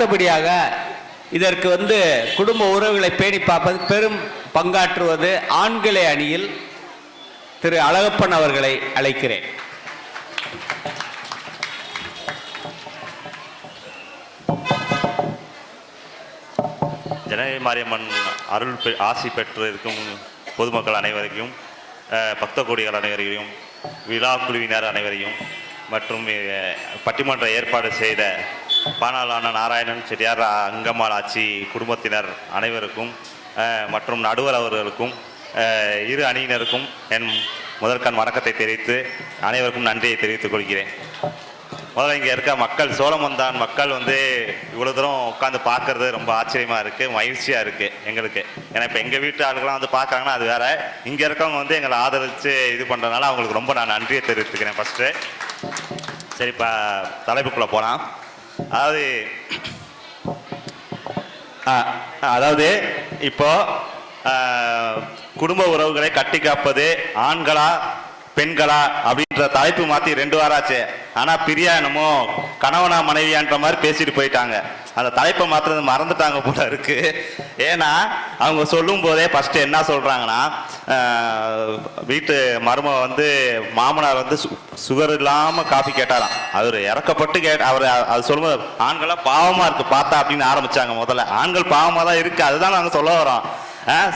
அடுத்தபடியாக இதற்கு வந்து குடும்ப உறவுகளை பேணி பார்ப்பது பெரும் பங்காற்றுவது ஆண்களை அணியில் திரு அழகப்பன் அவர்களை அழைக்கிறேன். ஜனனி மாரியம்மன் அருள் பெ- ஆசி பெற்று இருக்கும் பொதுமக்கள் அனைவரையும் பக்த கோடிகள் அனைவரையும் விழா குழுவினர் அனைவரையும் மற்றும் பட்டிமன்ற ஏற்பாடு செய்த பானாலான நாராயணன் செட்டியார் அங்கம்மாள் ஆட்சி குடும்பத்தினர் அனைவருக்கும் மற்றும் நடுவர் அவர்களுக்கும் இரு அணியினருக்கும் என் முதற்கண் வணக்கத்தை தெரிவித்து அனைவருக்கும் நன்றியை தெரிவித்துக் கொள்கிறேன். முதல்ல இங்கே இருக்க மக்கள் சோழமந்தான் மக்கள் வந்து இவ்வளோ தூரம் உட்காந்து பார்க்கறது ரொம்ப ஆச்சரியமாக இருக்குது மகிழ்ச்சியாக இருக்குது எங்களுக்கு. ஏன்னா இப்போ எங்கள் வீட்டு ஆளுங்களாம் வந்து பார்க்குறாங்கன்னா அது வேறு. இங்கே இருக்கவங்க வந்து எங்களை ஆதரித்து இது பண்ணுறதுனால அவங்களுக்கு ரொம்ப நான் நன்றியை தெரிவித்துக்கிறேன் ஃபஸ்ட்டு சரி இப்போ தலைப்புக்குள்ளே போகலாம் அதாவது அதாவது இப்போ குடும்ப உறவுகளை கட்டி காப்பது ஆண்களா பெண்களா அப்படி தலைப்பு மாற்றி ரெண்டு வாரம் ஆச்சு பிரியா என்னமோ கணவனா மனைவியான்ற மாதிரி பேசிட்டு போயிட்டாங்க. அந்த தலைப்பை மாற்றுறது மறந்துட்டாங்க போல இருக்கு. ஏன்னா அவங்க சொல்லும் போதே ஃபர்ஸ்ட் என்ன சொல்றாங்கன்னா வீட்டு மருமக வந்து மாமனார் வந்து சு- சுகர் இல்லாமல் காஃபி கேட்டாராம். அவர் இறக்கப்பட்டு கே அவர் அது சொல்லும்போது ஆண்களா பாவமா இருக்கு பார்த்தா அப்படின்னு ஆரம்பிச்சாங்க முதல்ல. ஆண்கள் பாவமா தான் இருக்கு அதுதான் நாங்கள் சொல்ல வரோம்.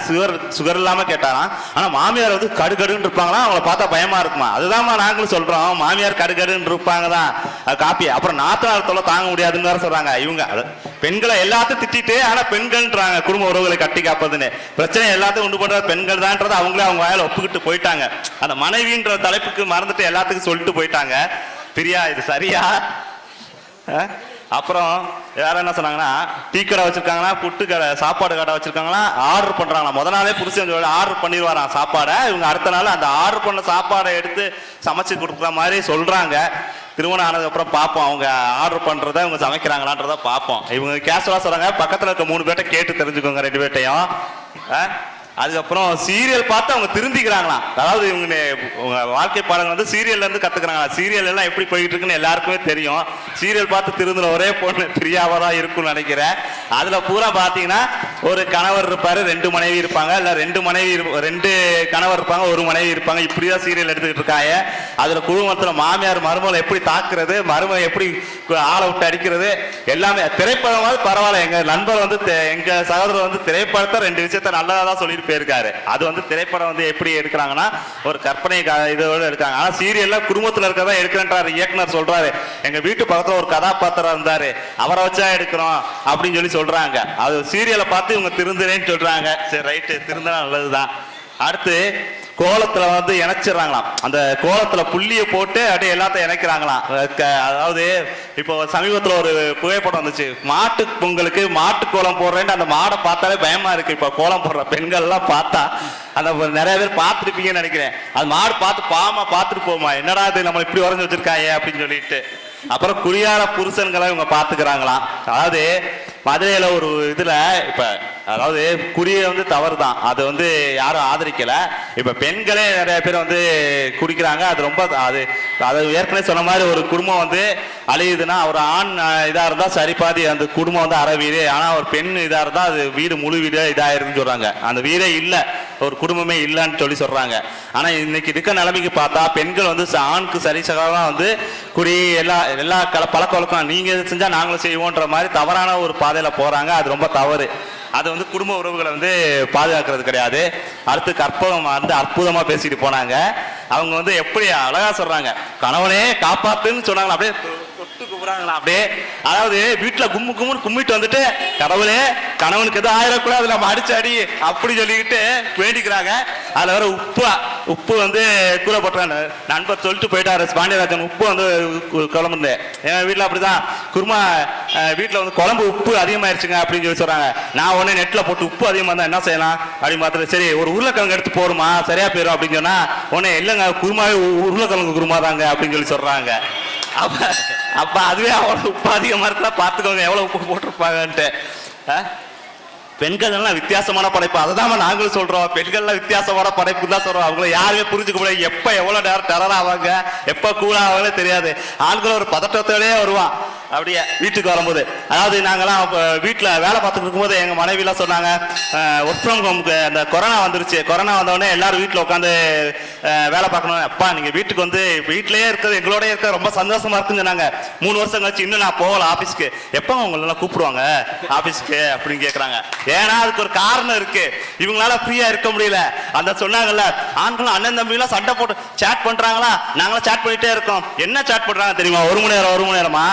சுகர் சுகர் இல்லாமல் கேட்டாராம். ஆனால் மாமியார் வந்து கடுகடுன்னு இருப்பாங்களா? அவங்கள பார்த்தா பயமா இருக்குமா? அதுதான்மா நாங்களும் சொல்கிறோம் மாமியார் கடுகடுன்னு இருப்பாங்க தான் காப்பி. அப்புறம் நாத்தனார் தொல்லை தாங்க முடியாதுன்னு வேற சொல்கிறாங்க இவங்க. அது பெண்களை எல்லாத்தையும் திட்டிட்டு ஆனால் பெண்கள்ன்றாங்க. குடும்ப உறவுகளை கட்டி காப்பதுன்னு. பிரச்சனை எல்லாத்தையும் உண்டு பண்ணுற பெண்கள் தான்ன்றது அவங்களே அவங்க வாயில் ஒப்புக்கிட்டு போயிட்டாங்க. அந்த மனைவின்ற தலைப்புக்கு மறந்துட்டு எல்லாத்துக்கும் சொல்லிட்டு போயிட்டாங்க. பிரியா இது சரியா? ஆ? அப்புறம் வேற என்ன சொன்னாங்கன்னா டீ கடை வச்சிருக்காங்கன்னா புட்டு கடை சாப்பாடு கடை வச்சிருக்காங்கன்னா ஆர்டர் பண்றாங்களா. முத நாளே புருஷன் ஆர்டர் பண்ணிடுவாராம் சாப்பாடை. இவங்க அடுத்த நாள் அந்த ஆர்டர் பண்ண சாப்பாடை எடுத்து சமைச்சு கொடுக்குற மாதிரி சொல்றாங்க. திருமணம் ஆனதுக்கப்புறம் பார்ப்போம் அவங்க ஆர்டர் பண்றத இவங்க சமைக்கிறாங்களான்றத பார்ப்போம் இவங்க கேஷுவலா சொல்றாங்க பக்கத்துல இருக்க மூணு பேர்ட்ட கேட்டு தெரிஞ்சுக்கோங்க ரெண்டு பேர்ட்டையும். அஹ்? அதுக்கப்புறம் சீரியல் பார்த்து அவங்க திருந்திக்கிறாங்களாம். அதாவது இவங்க உங்க வாழ்க்கை பாடங்கள் வந்து சீரியல்ல இருந்து கத்துக்கிறாங்களா? சீரியல் எல்லாம் எப்படி போயிட்டு இருக்குன்னு எல்லாருக்குமே தெரியும். சீரியல் பார்த்து திருந்துற ஒரே பொண்ணு பிரியாவா தான் இருக்கும்னு நினைக்கிறேன். அதுல பூரா பாத்தீங்கன்னா ஒரு கணவர் இருப்பாரு ரெண்டு மனைவி இருப்பாங்க. இல்ல ரெண்டு மனைவி ரெண்டு கணவர் இருப்பாங்க ஒரு மனைவி இருப்பாங்க. இப்படிதான் சீரியல் எடுத்துக்கிட்டு இருக்காங்க. அதுல குடும்பத்துல மாமியார் மருமகளை எப்படி தாக்குறது மருமகளை எப்படி ஆளை விட்டு அடிக்கிறது எல்லாமே திரைப்படமாவது பரவாயில்ல. எங்க நண்பர் வந்து எங்க சகோதரர் வந்து திரைப்படத்தை ரெண்டு விஷயத்த நல்லதா தான் சொல்லிட்டு போயிருக்காரு. அது வந்து திரைப்படம் வந்து எப்படி எடுக்கிறாங்கன்னா ஒரு கற்பனை க- இதோட எடுக்காங்க ஆனா சீரியல்ல குடும்பத்துல இருக்கதான் எடுக்கிறேன்றாரு இயக்குனர் சொல்றாரு. எங்க வீட்டு பக்கத்துல ஒரு கதாபாத்திரம் இருந்தாரு. அவரை வச்சா எடுக்கிறோம் அப்படின்னு சொல்லி சொல்றாங்க. அது சீரியலை பார்த்து இவங்க திருந்துறேன்னு சொல்றாங்க. சரி ரைட்டு திருந்தா நல்லதுதான். அடுத்து கோலத்துல வந்து இணைச்சிடுறாங்களாம். அந்த கோலத்துல புள்ளியை போட்டு அப்படியே எல்லாத்தையும் இணைக்கிறாங்களாம். அதாவது இப்போ சமீபத்தில் ஒரு புகைப்படம் வந்துச்சு. மாட்டு பொங்கலுக்கு மாட்டு கோலம் போடுறேன்னு அந்த மாடை பார்த்தாலே பயமா இருக்கு. இப்போ கோலம் போடுற பெண்கள்லாம் பார்த்தா அந்த நிறைய பேர் பார்த்துருப்பீங்கன்னு நினைக்கிறேன். அது மாடு பார்த்து பாமா பார்த்துட்டு போமா என்னடா இது நம்ம இப்படி உறைஞ்சு வச்சிருக்காங்க அப்படின்னு சொல்லிட்டு. அப்புறம் குடியார புருஷன்களை இவங்க பார்த்துக்கிறாங்களாம். அதாவது மதுரையில ஒரு இதுல இப்போ அதாவது குடியை வந்து தவறு தான் அது வந்து யாரும் ஆதரிக்கல. இப்ப பெண்களே நிறைய பேர் வந்து குடிக்கிறாங்க. அது ரொம்ப அது அது ஏற்கனவே சொன்ன மாதிரி ஒரு குடும்பம் வந்து அழியுதுன்னா ஒரு ஆண் இதாக இதா இருந்தா சரி பாதி அந்த குடும்பம் வந்து அரை வீடு ஆனா ஒரு பெண் இதா இருந்தா அது வீடு முழு வீடு இதாயிருன்னு சொல்றாங்க. அந்த வீடே இல்லை. ஒரு குடும்பமே இல்லைன்னு சொல்லி சொல்றாங்க. ஆனா இன்னைக்கு இருக்க நிலைமைக்கு பார்த்தா பெண்கள் வந்து ச- ஆணுக்கு சரி சகமாக வந்து குடி எல்லா எல்லா கல பழக்க வழக்கம் நீங்க செஞ்சால் செஞ்சா நாங்களும் செய்வோன்ற மாதிரி தவறான ஒரு பாதையில போறாங்க. அது ரொம்ப தவறு. அது வந்து குடும்ப உறவுகளை வந்து பாதுகாக்கிறது கிடையாது. அடுத்து கற்பகம் வந்து அற்புதமாக பேசிட்டு போனாங்க. அவங்க வந்து எப்படி அழகா சொல்றாங்க கணவனே காப்பாத்துன்னு சொன்னாங்களா? அப்படியே தொட்டு கும்புறாங்களா அப்படியே. அதாவது வீட்டில் கும்மு கும்முன்னு கும்மிட்டு வந்துட்டு கடவுளே கணவனுக்கு எதுவும் ஆயிடக்கூடாது நம்ம அடிச்சு அடி அப்படி சொல்லிக்கிட்டு வேண்டிக்கிறாங்க. அதில் வேற உப்பா உப்பு வந்து கூட போட்டுறாங்க நண்பர் சொல்லிட்டு போயிட்டாரு பாண்டியராஜன் உப்பு வந்து கு- என் வீட்டில் அப்படிதான். குருமா வீட்டில் வந்து குழம்பு உப்பு அதிகமாயிருச்சுங்க அப்படின்னு சொல்லி சொல்கிறாங்க நான் உடனே நெட்டில் போட்டு உப்பு அதிகமாக இருந்தால் என்ன செய்யலாம்? அப்படின்னு பார்த்துட்டு சரி ஒரு உருளைக்கிழங்கு எடுத்து போடுமா? சரியாக போயிடும் அப்படின்னு சொன்னால் உடனே இல்லைங்க குருமாவே உ- உருளைக்கிழங்கு குருமா தாங்க அப்படின்னு சொல்லி சொல்கிறாங்க அப்போ அப்போ அதுவே அவ்வளோ உப்பு அதிகமாக இருக்குன்னா பார்த்துக்கோங்க எவ்வளோ உப்பு போட்டிருப்பாங்கன்ட்டு. பெண்கள்லாம் பெண்கள் எல்லாம் வித்தியாசமான படைப்பு. அதை தான் நாங்களும் சொல்றோம். பெண்கள்லாம் வித்தியாசமான படைப்பு தான் சொல்றோம். அவங்கள யாருமே புரிஞ்சுக்க முடியாது எப்போ எவ்வளோ நேரம் டெரர் ஆவாங்க? எப்போ கூல் ஆவாங்களே தெரியாது. ஆண்கள் ஒரு பதட்டத்தோடயே வருவான். அப்படியே வீட்டுக்கு வரும்போது. அதாவது நாங்கள்லாம் வீட்டில் வேலை பார்த்துட்டு இருக்கும்போது எங்கள் மனைவிலாம் சொன்னாங்க ஒர்க் ஃப்ரம் ஹோம்க்கு அந்த கொரோனா வந்துருச்சு. கொரோனா வந்தோடனே எல்லாரும் வீட்டில் உட்காந்து வேலை பார்க்கணும். அப்பா நீங்கள் வீட்டுக்கு வந்து வீட்டிலேயே இருக்கிறது எங்களோட இருக்கிறது ரொம்ப சந்தோஷமா இருக்குன்னு சொன்னாங்க. மூணு வருஷம் கழிச்சு இன்னும் நான் போகல ஆஃபீஸ்க்கு எப்போ உங்களெல்லாம் கூப்பிடுவாங்க ஆஃபீஸ்க்கு அப்படின்னு கேட்குறாங்க ஏன்னா அதுக்கு ஒரு காரணம் இருக்கு. இவங்களால ஃப்ரீயா இருக்க முடியல. அந்த சொன்னாங்கல்ல ஆண்களும் அண்ணன் தம்பிலாம் சண்டை போட்டு சேட் பண்றாங்களா? நாங்களும் சேட் பண்ணிட்டே இருக்கோம். என்ன சேட் பண்றாங்க தெரியுமா? ஒரு மணி நேரம் ஒரு மணி நேரமா?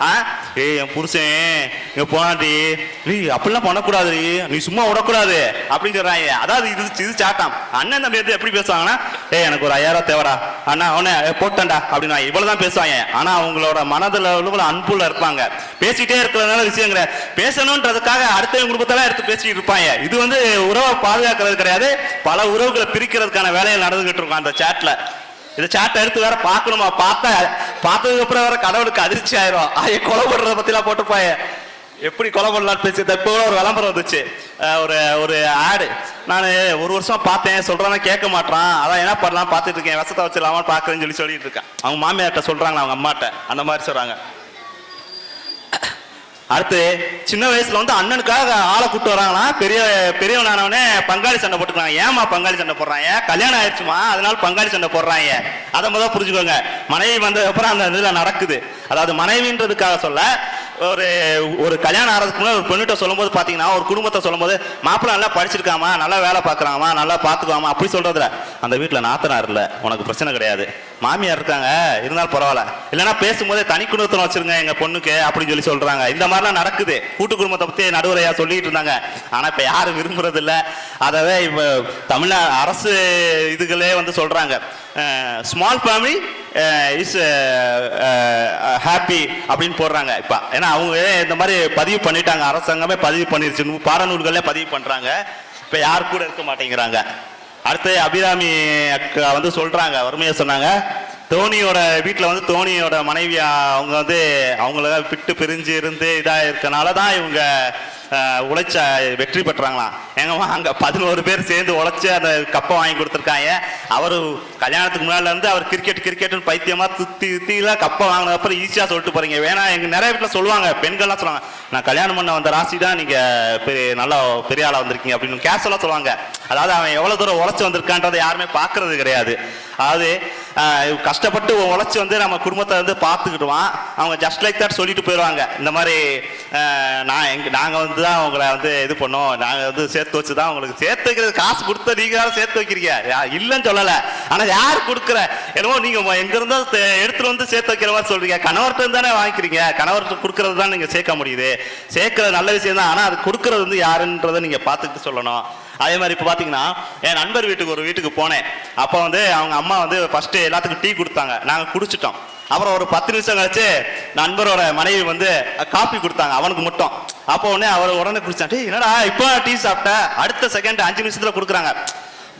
ஆ? ஏய் என் புருஷன் இங்கே போனாடி நீ அப்படிலாம் பண்ணக்கூடாது நீ சும்மா விடக்கூடாது. அப்படின்னு சொல்கிறாய் அதாவது இது இது சாட்டாம். அண்ணன் தம்பி எடுத்து எப்படி பேசுவாங்கன்னா ஏய் எனக்கு ஒரு ஐயாயிரம் தேவைடா. அண்ணா அவனே போட்டேன்டா. அப்படின்னு இவ்வளவுதான் பேசுவாங்க. ஆனால் அவங்களோட மனதில் உள்ள அன்புல இருப்பாங்க. பேசிகிட்டே இருக்கிறதுனால விஷயங்கிற பேசணுன்றதுக்காக அடுத்த குடும்பத்தெல்லாம் எடுத்து பேசிட்டு இருப்பாங்க. இது வந்து உறவை பாதுகாக்கிறது கிடையாது. பல உறவுகளை பிரிக்கிறதுக்கான வேலைகள் நடந்துகிட்டு இருக்கும் அந்த சாட்ல இந்த சாட்டை எடுத்து வேற பார்க்கணுமா? பார்த்தா பார்த்ததுக்கு அப்புறம் வேற கடவுளுக்கு அதிர்ச்சி ஆயிரும். ஐய கொலை பண்றத பத்திலாம் போட்டுப்பாய எப்படி கொலை பண்ணலான்னு பேசி இப்போ ஒரு விளம்பரம் வந்துச்சு. ஒரு ஒரு ஆடு நான் ஒரு வருஷம் பார்த்தேன். சொல்றானா கேட்க மாட்டான் அதான் என்ன பண்ணலாம் பார்த்துட்டு இருக்கேன். விஷத்தை வச்சிடலாமான்னு பார்க்குறேன்னு சொல்லி சொல்லிட்டு இருக்கேன். அவங்க மாமியார்ட்ட சொல்றாங்களா அவங்க அம்மாட்ட? அந்த மாதிரி சொல்றாங்க. அடுத்து சின்ன வயசுல வந்து அண்ணனுக்காக ஆளை கூட்டு வராங்களா பெரிய பெரியவன் ஆனவனே பங்காளி சண்டை போட்டுக்கிறாங்க. ஏமா பங்காளி சண்டை போடுறாங்க? கல்யாணம் ஆயிடுச்சுமா அதனால பங்காளி சண்டை போடுறாங்க. அதை முதல் புரிஞ்சுக்கோங்க. மனைவி வந்ததுக்கப்புறம் அந்த இதில் நடக்குது. அதாவது மனைவின்றதுக்காக சொல்ல ஒரு ஒரு கல்யாணம் ஆகிறதுக்கு ஒரு பெண்ணிட்ட சொல்லும்போது பார்த்தீங்கன்னா ஒரு குடும்பத்தை சொல்லும்போது மாப்பிள்ளை நல்லா படிச்சிருக்காமா நல்லா வேலை பார்க்கறாமா நல்லா பார்த்துக்குவாமா அப்படி சொல்கிறதுல அந்த வீட்டில் நாத்தனார் இல்லை உனக்கு பிரச்சனை கிடையாது. மாமியார் இருக்காங்க இருந்தாலும் பரவாயில்ல. இல்லைன்னா பேசும்போதே தனி குடும்பத்தில் வச்சிருங்க எங்கள் பொண்ணுக்கு அப்படின்னு சொல்லி சொல்கிறாங்க இந்த மாதிரிலாம் நடக்குது. கூட்டு குடும்பத்தை பற்றி நடுவரையா சொல்லிட்டு இருந்தாங்க. ஆனால் இப்போ யாரும் விரும்புறது இல்ல. அதவே இப்போ தமிழ்நா அரசு இதுகளே வந்து சொல்கிறாங்க ஸ்மால் ஃபேமிலி இஸ் ஹாப்பி அப்படின்னு போடுறாங்க. இப்போ ஏன்னா அவங்க இந்த மாதிரி பதிவு பண்ணிட்டாங்க. அரசாங்கமே பதிவு பண்ணிருச்சு. நூ- பாடநூல்களே பதிவு பண்ணுறாங்க இப்போ யார் கூட இருக்க மாட்டேங்கிறாங்க. அடுத்து அபிராமி அக்கா வந்து சொல்கிறாங்க வறுமையாக சொன்னாங்க. தோனியோட வீட்டில் வந்து தோனியோட மனைவி அவங்க வந்து அவங்கள விட்டு பிரிஞ்சு இருந்து இதாக இருக்கனால தான் இவங்க உழைச்ச வெற்றி பெற்றாங்களாம். எங்கம்மா அங்கே பதினோரு பேர் சேர்ந்து உழைச்சி அந்த கப்பை வாங்கி கொடுத்துருக்காங்க. அவர் கல்யாணத்துக்கு முன்னால இருந்து அவர் கிரிக்கெட் கிரிக்கெட்னு பைத்தியமாக சுத்தி சுத்திலாம் கப்பை வாங்கின அப்புறம் ஈஸியாக சொல்லிட்டு போகிறீங்க வேணா எங்கள் நிறைய வீட்டில் சொல்லுவாங்க பெண்கள்லாம் சொல்லுவாங்க நான் கல்யாணம் பண்ண வந்த ராசி தான் நீங்கள் பெரிய நல்லா பெரிய ஆளாக வந்திருக்கீங்க. அப்படின்னு கேஷுவலாக சொல்லுவாங்க. அதாவது அவன் எவ்வளோ தூரம் உழைச்சி வந்திருக்கான்றதை யாருமே பார்க்கறது கிடையாது. அதாவது கஷ்டப்பட்டு உழைச்சி வந்து நம்ம குடும்பத்தை வந்து பார்த்துக்கிடுவான். அவங்க ஜஸ்ட் லைக் தட் சொல்லிட்டு போயிடுவாங்க இந்த மாதிரி நான் எங்க நாங்கள் வந்து தான் உங்களை வந்து இது பண்ணோம். நாங்கள் வந்து சேர்த்து வச்சு தான் உங்களுக்கு சேர்த்து வைக்கிறது காசு கொடுத்த நீங்க சேர்த்து வைக்கிறீங்க. இல்லைன்னு சொல்லலை. ஆனால் யார் கொடுக்குற? என்னமோ நீங்கள் எங்கேருந்தோ எடுத்துகிட்டு வந்து சேர்த்து வைக்கிற மாதிரி சொல்கிறீங்க கணவர்கிட்ட இருந்து தானே வாங்கிக்கிறீங்க. கணவர்கிட்ட கொடுக்கறது தான் நீங்கள் சேர்க்க முடியுது. சேர்க்கறது நல்ல விஷயம் தான் ஆனால் அது கொடுக்கறது வந்து யாருன்றதை நீங்கள் பார்த்துக்கிட்டு சொல்லணும். அதே மாதிரி இப்போ பார்த்தீங்கன்னா என் நண்பர் வீட்டுக்கு ஒரு வீட்டுக்கு போனேன். அப்போ வந்து அவங்க அம்மா வந்து ஃபஸ்ட்டு எல்லாத்துக்கும் டீ கொடுத்தாங்க. நாங்கள் குடிச்சிட்டோம். அப்புறம் ஒரு பத்து நிமிஷம் கழிச்சு நண்பரோட மனைவி வந்து காப்பி கொடுத்தாங்க. அவனுக்கு மட்டும். அப்போ உடனே அவர் உடனே குடிச்சாட்டி என்னடா இப்போ டீ சாப்பிட்ட? அடுத்த செகண்ட் அஞ்சு நிமிஷத்தில் கொடுக்குறாங்க.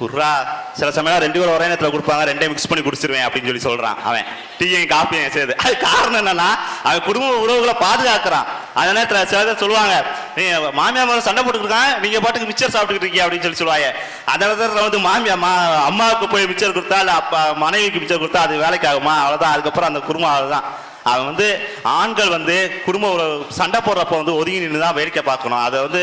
உர்ரா சில சமயம் ரெண்டு பேரும் ஒரே நேரத்தில் கொடுப்பாங்க. ரெண்டே மிக்ஸ் பண்ணி குடிச்சிருவேன் அப்படின்னு சொல்லி சொல்றான் அவன். டீயும் காப்பியும் சேர்த்து அது காரணம் என்னன்னா அவன் குடும்ப உறவுகளை பாதுகாக்கிறான். அந்த நேரத்தில் சில பேர் சொல்லுவாங்க நீ மாமியார் மேல சண்டை போட்டுருக்கான் நீங்க பாட்டுக்கு மிச்சர் சாப்பிட்டுக்கிட்டு இருக்கீங்க அப்படின்னு சொல்லி சொல்லுவாங்க அந்த நேரத்தில் வந்து மாமியா மா அம்மாவுக்கு போய் மிச்சர் கொடுத்தா இல்லை அப்பா மனைவிக்கு மிச்சர் கொடுத்தா அது வேலைக்கு ஆகுமா அவ்வளோதான் அதுக்கப்புறம் அந்த குடும்பம் அவ்வளோதான் அவன் வந்து ஆண்கள் வந்து குடும்ப சண்டை போடுறப்ப வந்து ஒதுங்கி நின்று தான் வேடிக்கை பார்க்கணும். அதை வந்து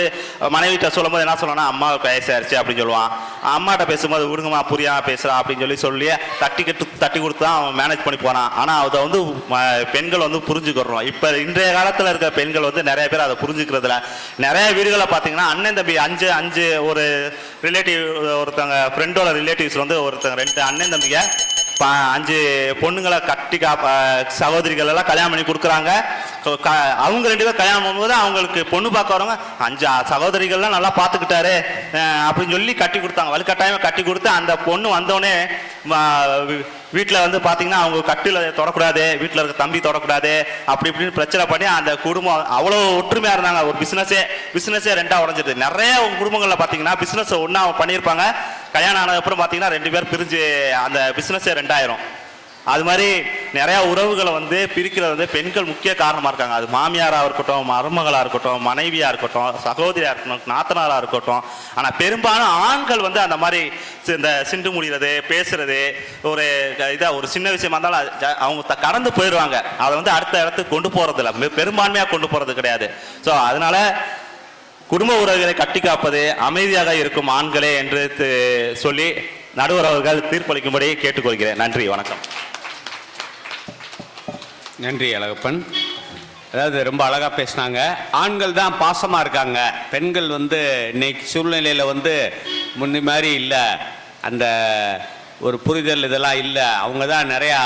மனைவிட்ட சொல்லும்போது என்ன சொல்லணும்னா அம்மாவுக்கு வயசாயிருச்சு அப்படின்னு சொல்லுவான். அம்மாட்ட பேசும்போது விடுங்கம்மா புரியா பேசுறா அப்படின்னு சொல்லி சொல்லி தட்டி கட்டு தட்டி கொடுத்து தான் அவன் மேனேஜ் பண்ணி போனான். ஆனால் அதை வந்து பெண்கள் வந்து புரிஞ்சுக்கிறோம். இப்போ இன்றைய காலத்தில் இருக்க பெண்கள் வந்து நிறைய பேர் அதை புரிஞ்சுக்கிறதுல நிறைய வீடுகளை பார்த்தீங்கன்னா அண்ணன் தம்பி அஞ்சு அஞ்சு ஒரு ரிலேட்டிவ் ஒருத்தவங்க ஃப்ரெண்டோட ரிலேட்டிவ்ஸ் வந்து ஒருத்தங்க ரெண்டு அண்ணன் தம்பிங்க அஞ்சு பொண்ணுங்களை கட்டி சகோதரிகள் எல்லாம் கல்யாணம் பண்ணி கொடுக்குறாங்க. அவங்க ரெண்டு பேரும் கல்யாணம் பண்ணும்போது அவங்களுக்கு பொண்ணு பார்க்க வரவங்க அஞ்சு சகோதரிகள்லாம் நல்லா பார்த்துக்கிட்டாரு. அப்படின்னு சொல்லி கட்டி கொடுத்தாங்க. வலுக்கட்டாயமாக கட்டி கொடுத்து அந்த பொண்ணு வந்தோடனே வீட்டில் வந்து பார்த்தீங்கன்னா அவங்க கட்டில் தொடக்கூடாது வீட்டில் இருக்க தம்பி தொடக்கூடாது அப்படி இப்படின்னு பிரச்சனை பண்ணி அந்த குடும்பம் அவ்வளோ ஒற்றுமையாக இருந்தாங்க. ஒரு பிஸ்னஸே பிஸ்னஸே ரெண்டாக உடஞ்சிது நிறைய குடும்பங்களில் பார்த்தீங்கன்னா பிஸ்னஸ் ஒன்றா பண்ணியிருப்பாங்க கல்யாணம் ஆனதுக்கப்புறம் பார்த்தீங்கன்னா ரெண்டு பேர் பிரிஞ்சு அந்த பிஸ்னஸே ரெண்டாயிரும். அது மாதிரி நிறையா உறவுகளை வந்து பிரிக்கிறது வந்து பெண்கள் முக்கிய காரணமாக இருக்காங்க. அது மாமியாராக இருக்கட்டும் மருமகளாக இருக்கட்டும் மனைவியாக இருக்கட்டும் சகோதரியாக இருக்கட்டும் நாத்தனாராக இருக்கட்டும். ஆனால் பெரும்பாலும் ஆண்கள் வந்து அந்த மாதிரி இந்த சிண்டு முடிகிறது பேசுறது ஒரு க- ஒரு சின்ன விஷயமா இருந்தாலும் அவங்க த- கடந்து போயிடுவாங்க. அதை வந்து அடுத்த இடத்துக்கு கொண்டு போகிறதில்ல இல்லை கொண்டு போகிறது கிடையாது. ஸோ அதனால குடும்ப உறவுகளை கட்டி காப்பது அமைதியாக இருக்கும் ஆண்களே என்று சொல்லி நடுவர் அவர்கள் தீர்ப்பளிக்கும்படி கேட்டுக்கொள்கிறேன். நன்றி வணக்கம். நன்றி அழகப்பன். அதாவது ரொம்ப அழகாக பேசினாங்க. ஆண்கள் தான் பாசமாக இருக்காங்க. பெண்கள் வந்து இன்னைக்கு சூழ்நிலையில் வந்து முன்னி மாதிரி இல்லை. அந்த ஒரு புரிதல் இதெல்லாம் இல்லை. அவங்க தான் நிறையா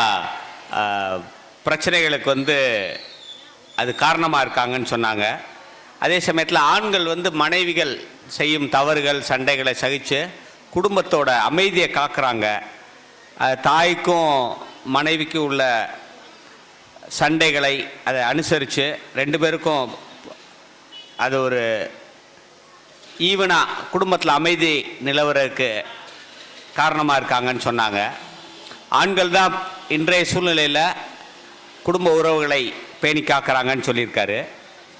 பிரச்சனைகளுக்கு வந்து அது காரணமாக இருக்காங்கன்னு சொன்னாங்க. அதே சமயத்தில் ஆண்கள் வந்து மனைவிகள் செய்யும் தவறுகள் சண்டைகளை சகித்து குடும்பத்தோட அமைதியை காக்குறாங்க. அது தாய்க்கும் மனைவிக்கும் உள்ள சண்டைகளை அதை அனுசரித்து ரெண்டு பேருக்கும் அது ஒரு ஈவனாக குடும்பத்தில் அமைதி நிலவரக்கு காரணமாக இருக்காங்கன்னு சொன்னாங்க. ஆண்கள் தான் இன்றைய சூழ்நிலையில் குடும்ப உறவுகளை பேணி காக்கிறாங்கன்னு சொல்லியிருக்காரு.